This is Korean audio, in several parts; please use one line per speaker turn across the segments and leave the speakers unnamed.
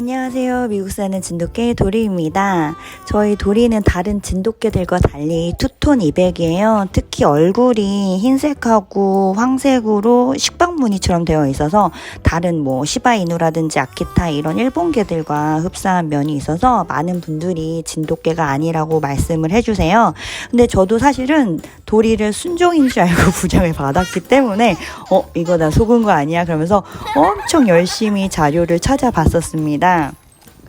안녕하세요. 미국 사는 진돗개 도리입니다. 저희 도리는 다른 진돗개들과 달리 투톤 200이에요. 특히 얼굴이 흰색하고 황색으로 식빵 무늬처럼 되어 있어서 다른 뭐 시바이누라든지 아키타 이런 일본 개들과 흡사한 면이 있어서 많은 분들이 진돗개가 아니라고 말씀을 해주세요. 근데 저도 사실은 도리를 순종인 줄 알고 부장을 받았기 때문에 어 이거 나 속은 거 아니야 그러면서 엄청 열심히 자료를 찾아봤었습니다.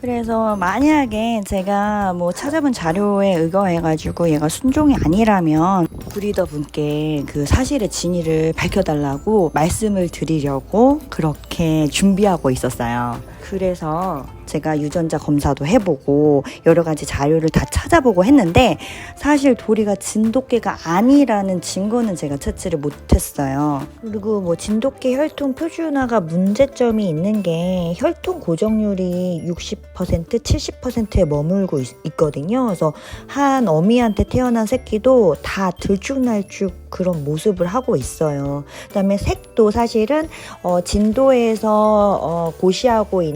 그래서 만약에 제가 뭐 찾아본 자료에 의거해가지고 얘가 순종이 아니라면 브리더 분께 그 사실의 진위를 밝혀달라고 말씀을 드리려고 그렇게 준비하고 있었어요. 그래서 제가 유전자 검사도 해보고 여러 가지 자료를 다 찾아보고 했는데 사실 도리가 진돗개가 아니라는 증거는 제가 찾지를 못했어요. 그리고 뭐 진돗개 혈통 표준화가 문제점이 있는 게 혈통 고정률이 60% 70%에 머물고 있, 거든요 그래서 한 어미한테 태어난 새끼도 다 들쭉날쭉 그런 모습을 하고 있어요. 그다음에 색도 사실은 어, 진도에서 어, 고시하고 있는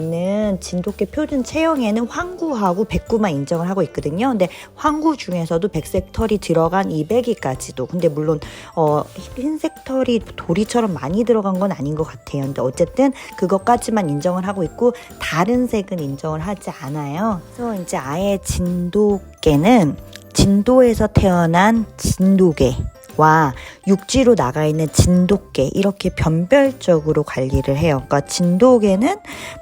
진돗개 표준 체형에는 황구하고 백구만 인정을 하고 있거든요. 근데 황구 중에서도 백색 털이 들어간 200이까지도. 근데 물론 어, 흰색 털이 도리처럼 많이 들어간 건 아닌 것 같아요. 근데 어쨌든 그것까지만 인정을 하고 있고 다른 색은 인정을 하지 않아요. 그래서 이제 아예 진돗개는 진도에서 태어난 진돗개 와 육지로 나가 있는 진돗개 이렇게 변별적으로 관리를 해요. 그러니까 진돗개는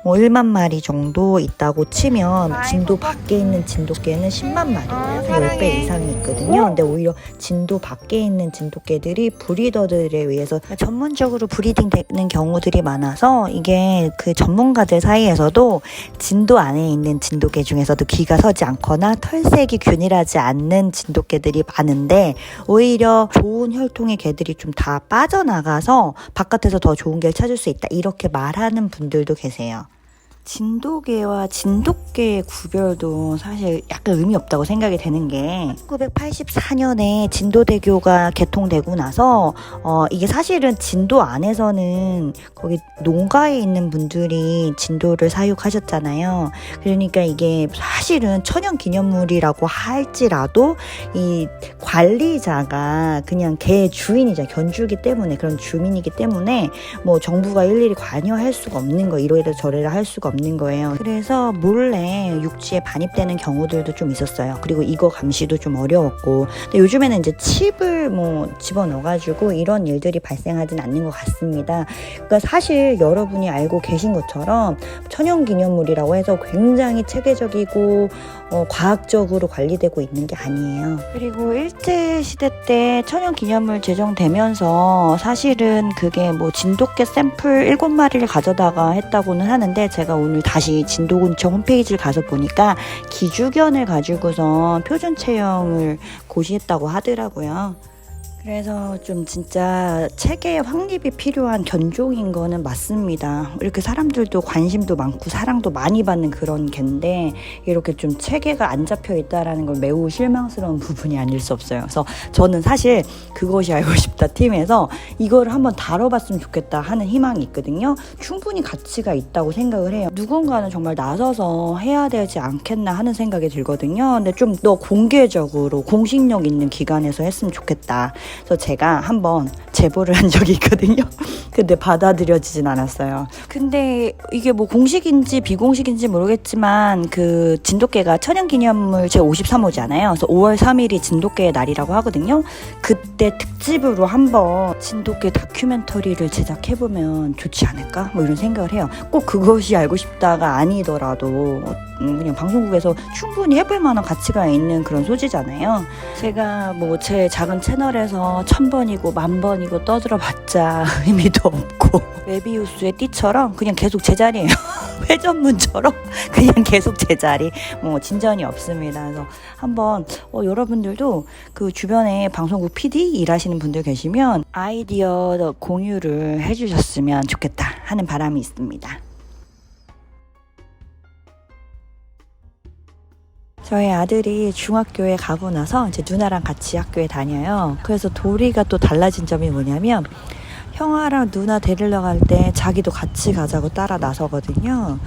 뭐 1만 마리 정도 있다고 치면 진도 밖에 있는 진돗개는 10만 마리예요. 10배 이상이 있거든요. 근데 오히려 진도 밖에 있는 진돗개들이 브리더들에 의해서 전문적으로 브리딩 되는 경우들이 많아서 이게 그 전문가들 사이에서도 진도 안에 있는 진돗개 중에서도 귀가 서지 않거나 털색이 균일하지 않는 진돗개들이 많은데 오히려 좋은 혈통의 개들이 좀 다 빠져나가서 바깥에서 더 좋은 개를 찾을 수 있다. 이렇게 말하는 분들도 계세요. 진돗개와 진돗개의 구별도 사실 약간 의미 없다고 생각이 되는 게 1984년에 진도대교가 개통되고 나서 어 이게 사실은 진도 안에서는 거기 농가에 있는 분들이 진도를 사육하셨잖아요. 그러니까 이게 사실은 천연 기념물이라고 할지라도 이 관리자가 그냥 개 주인이자 견주기 때문에 그런 주민이기 때문에 뭐 정부가 일일이 관여할 수가 없는 거 이러이러 저래라 할 수가 없는 거예요. 그래서 몰래 육지에 반입되는 경우들도 좀 있었어요. 그리고 이거 감시도 좀 어려웠고 근데 요즘에는 이제 칩을 뭐 집어넣어가지고 이런 일들이 발생하진 않는 것 같습니다. 그러니까 사실 여러분이 알고 계신 것처럼 천연 기념물이라고 해서 굉장히 체계적이고 어, 과학적으로 관리되고 있는 게 아니에요. 그리고 일제 시대 때 천연 기념물 제정되면서 사실은 그게 뭐 진돗개 샘플 7마리를 가져다가 했다고는 하는데 제가 오늘 다시 진도군청 홈페이지를 가서 보니까 기주견을 가지고서 표준 체형을 고시했다고 하더라고요. 그래서 좀 진짜 체계의 확립이 필요한 견종인 거는 맞습니다. 이렇게 사람들도 관심도 많고 사랑도 많이 받는 그런 개인데 이렇게 좀 체계가 안 잡혀 있다라는 걸 매우 실망스러운 부분이 아닐 수 없어요. 그래서 저는 사실 그것이 알고 싶다 팀에서 이걸 한번 다뤄봤으면 좋겠다 하는 희망이 있거든요. 충분히 가치가 있다고 생각을 해요. 누군가는 정말 나서서 해야 되지 않겠나 하는 생각이 들거든요. 근데 좀 더 공개적으로 공식력 있는 기관에서 했으면 좋겠다. 그래서 제가 한번 제보를 한 적이 있거든요. 근데 받아들여지진 않았어요. 근데 이게 뭐 공식인지 비공식인지 모르겠지만 그 진돗개가 천연기념물 제 53호잖아요. 그래서 5월 3일이 진돗개의 날이라고 하거든요. 그때 특집으로 한번 진돗개 다큐멘터리를 제작해보면 좋지 않을까? 뭐 이런 생각을 해요. 꼭 그것이 알고 싶다가 아니더라도 음, 그냥 방송국에서 충분히 해볼 만한 가치가 있는 그런 소지잖아요. 제가 뭐 제 작은 채널에서 천 번이고 만 번이고 떠들어봤자 의미도 없고 메비우스의 띠처럼 그냥 계속 제자리예요. 회전문처럼 그냥 계속 제자리. 뭐 진전이 없습니다. 그래서 한번 어, 여러분들도 그 주변에 방송국 PD 일하시는 분들 계시면 아이디어 공유를 해주셨으면 좋겠다 하는 바람이 있습니다. 저희 아들이 중학교에 가고 나서 이제 누나랑 같이 학교에 다녀요. 그래서 도리가 또 달라진 점이 뭐냐면 형아랑 누나 데리러 갈 때 자기도 같이 가자고 따라 나서거든요.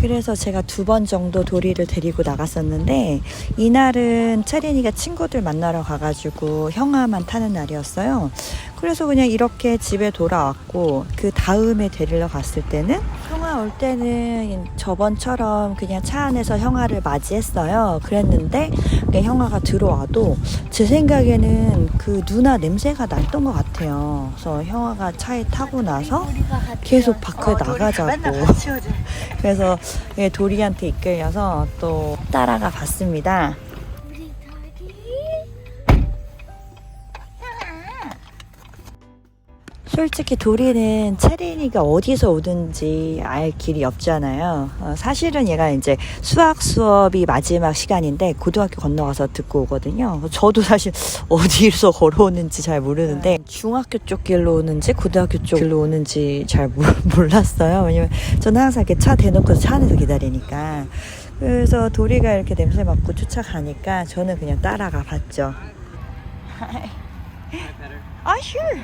그래서 제가 두 번 정도 도리를 데리고 나갔었는데 이날은 채린이가 친구들 만나러 가가지고 형아만 타는 날이었어요. 그래서 그냥 이렇게 집에 돌아왔고 그 다음에 데리러 갔을 때는 올 때는 저번처럼 그냥 차 안에서 형아를 맞이했어요. 그랬는데 형아가 들어와도 제 생각에는 그 누나 냄새가 났던 것 같아요. 그래서 형아가 차에 타고 나서 계속 밖에 나가자고. 그래서 예, 도리한테 이끌려서 또 따라가 봤습니다. 솔직히 도리는 채린이가 어디서 오든지 알 길이 없잖아요. 어, 사실은 얘가 이제 수학 수업이 마지막 시간인데 고등학교 건너가서 듣고 오거든요. 저도 사실 어디서 걸어오는지 잘 모르는데 중학교 쪽 길로 오는지 고등학교 쪽 길로 오는지 잘 몰- 몰랐어요. 왜냐면 저는 항상 이렇게 차 대놓고 차 안에서 기다리니까. 그래서 도리가 이렇게 냄새 맡고 쫓아가니까 저는 그냥 따라가 봤죠. 아, sure.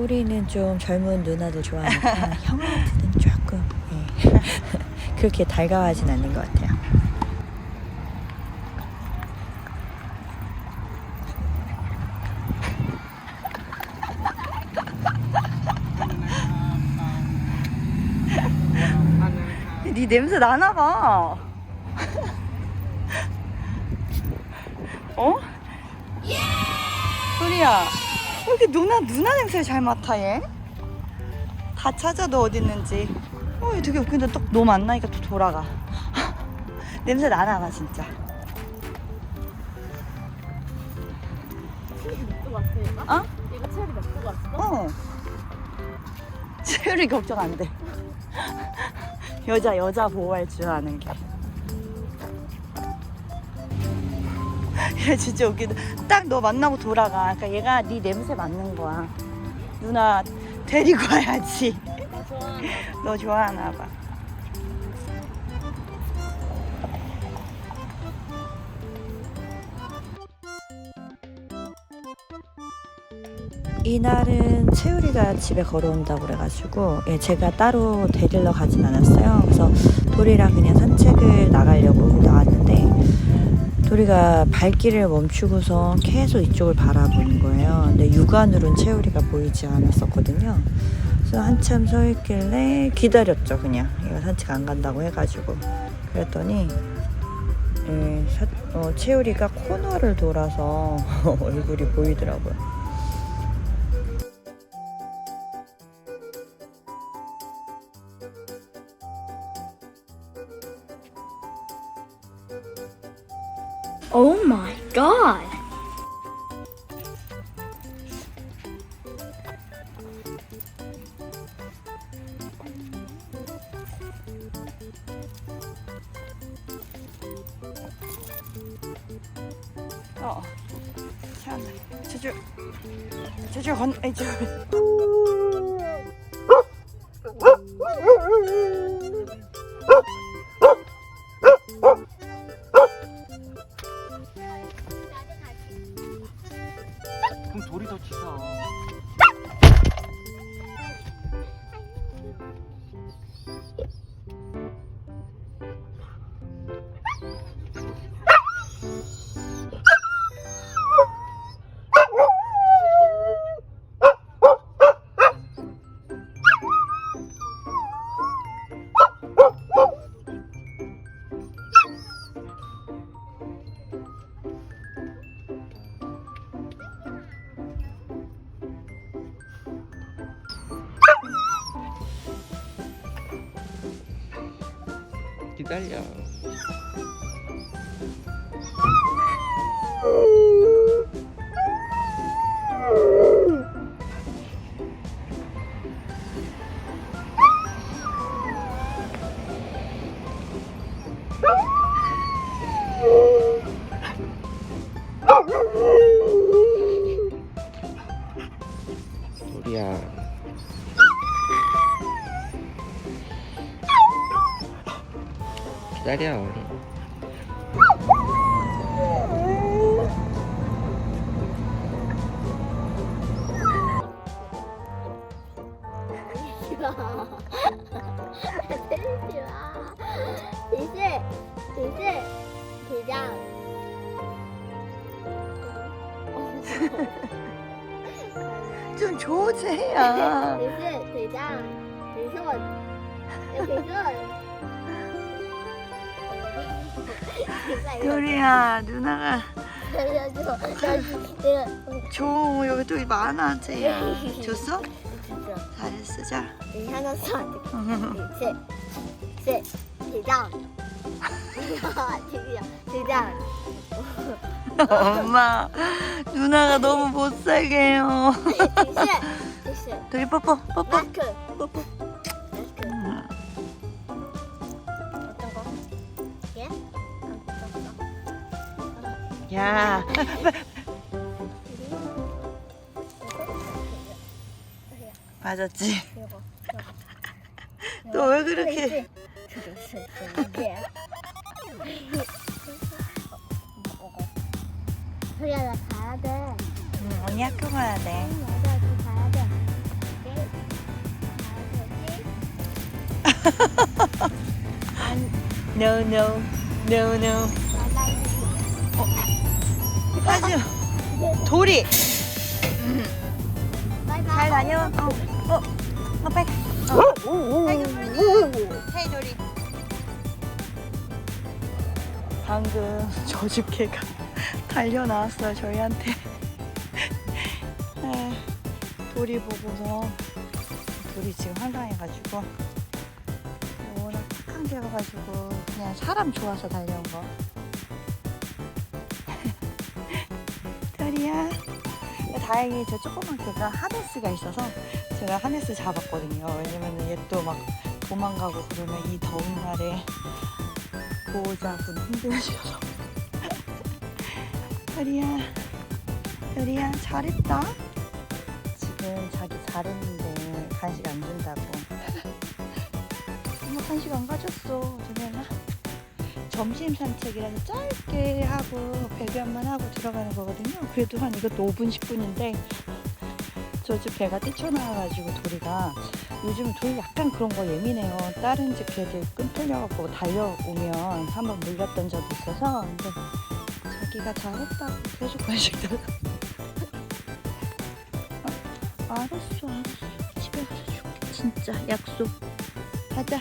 도리는 좀 젊은 누나들 좋아하니까 형한테는 조금 예. 그렇게 달가워하진 않는 것 같아요. 네 냄새 나나 봐. 어? 도리야. 왜 이렇게 누나 누나 냄새 잘 맡아 얘? 다 찾아도 어디 있는지. 어, 얘 되게 웃긴데 딱너 만나니까 또 돌아가. 냄새 나나 봐 진짜.
체리 냅두고 왔어 얘가?
어?
얘가 체리 냅두고 왔어?
어. 채율이 걱정 안 돼. 여자 여자 보호할 줄 아는 게. 얘 진짜 웃기다. 딱 너 만나고 돌아가. 그러니까 얘가 네 냄새 맡는 거야. 누나 데리고 와야지. 너 좋아하나 봐. 이날은 채우리가 집에 걸어온다고 그래가지고 예, 제가 따로 데리러 가진 않았어요. 그래서 도리랑 그냥 산책을 나가려고 나왔는데 도리가 발길을 멈추고서 계속 이쪽을 바라보는 거예요. 근데 육안으로는 채우리가 보이지 않았었거든요. 그래서 한참 서 있길래 기다렸죠 그냥 얘가 산책 안 간다고 해가지고 그랬더니 예, 사- 어, 채우리가 코너를 돌아서 얼굴이 보이더라고요
Oh my god!
어 시원해 제주 제주 건 아니 저
기 기다려.
때리지 마. 때리지 마. 이제 이제 대장.
좀 조제야.
이제 대장. 대선. 대선.
도리야 누나가
살려줘. 나 내가
줘 여기 또 많아 쟤야. 줬어?
진짜.
잘했어 자.
이 하나 사. 셋, 셋, 대장. 대장, 대장.
엄마 누나가 너무 못 살게 해요.
셋, 셋.
도리 뽀뽀 뽀뽀.
마스크. 뽀뽀.
야 맞았지. 너 왜 그렇게?
소리야 나 가야 돼.
응, 언니 학교 가야 돼.
맞아, 좀 가야 돼. 가야 되지?
No no no no. 도리
바이바이.
잘 다녀. 어, 어, 어 빨리. 어. 헤이 도리. 방금 저집 개가 달려 나왔어요 저희한테. 에, 도리 보고서 도리 지금 황당해가지고 워낙 착한 개여가지고 그냥 사람 좋아서 달려온 거. 다행히 저 조그만 개가 하네스가 있어서 제가 하네스 잡았거든요. 왜냐면은 얘또 막 도망가고 그러면 이 더운 날에 보호자분 힘드셔서. 도리야, 도리야, 잘했다. 지금 자기 잘했는데 간식 안 준다고. 엄마 간식 안 가졌어. 저녁에 점심 산책이라서 짧게 하고 배변만 하고 들어가는 거거든요. 그래도 한 이것도 5분 10분인데 저 집 개가 뛰쳐나와가지고 도리가 요즘 도리 약간 그런 거 예민해요. 다른 집 개들 끈 풀려갖고 달려오면 한번 물렸던 적이 있어서 근데 자기가 잘했다고 계속 간식 달라. 어, 알았어, 알았어. 집에 가서 줄게. 진짜 약속. 가자.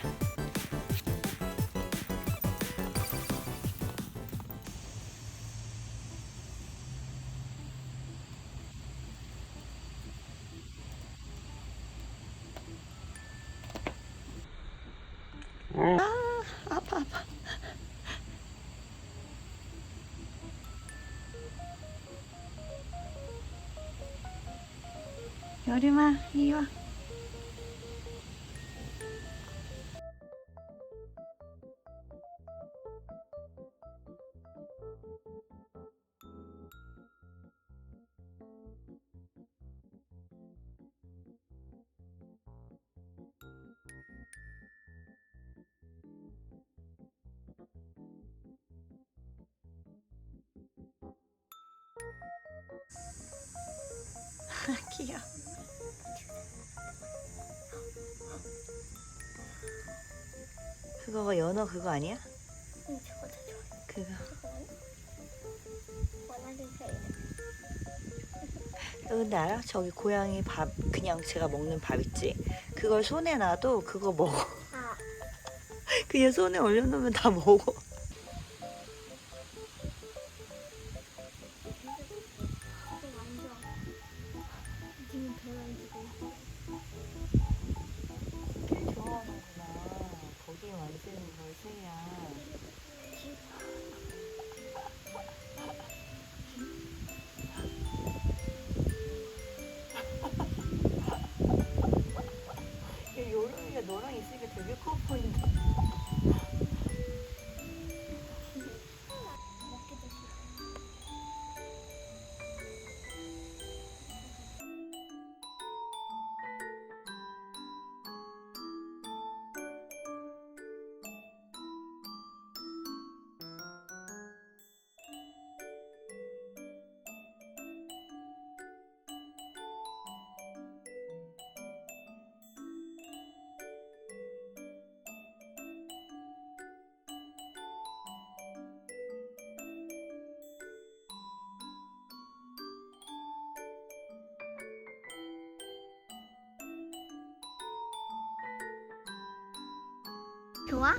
여름아, 이리 연어 그거 아니야?
응, 저거.
그거.
원하는.
너 근데 알아? 저기 고양이 밥 그냥 제가 먹는 밥 있지? 그걸 손에 놔도 그거 먹어.
아,
그냥 손에 올려놓으면 다 먹어. 좋아?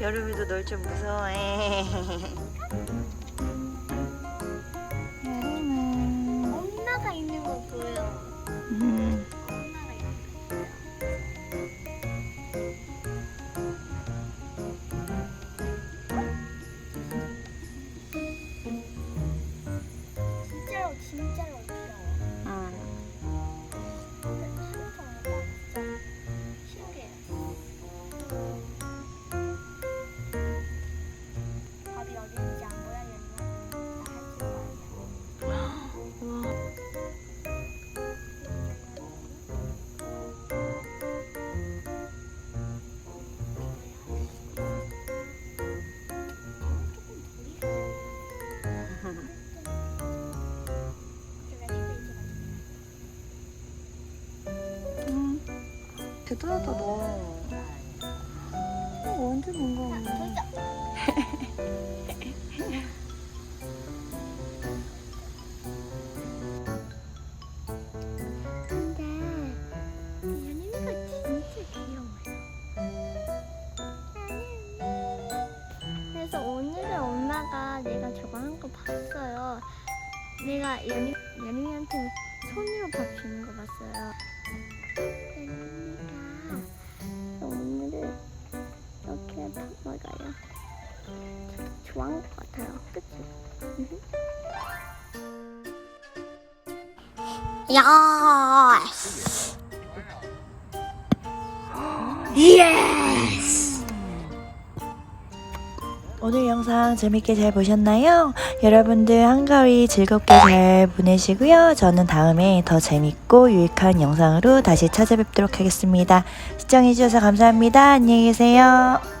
여름이도 널 좀 무서워해. 대단하다 너. 어, 완전 용감
야.
오늘 영상 재밌게 잘 보셨나요? 여러분들 한가위 즐겁게 잘 보내시고요. 저는 다음에 더 재밌고 유익한 영상으로 다시 찾아뵙도록 하겠습니다. 시청해주셔서 감사합니다. 안녕히 계세요.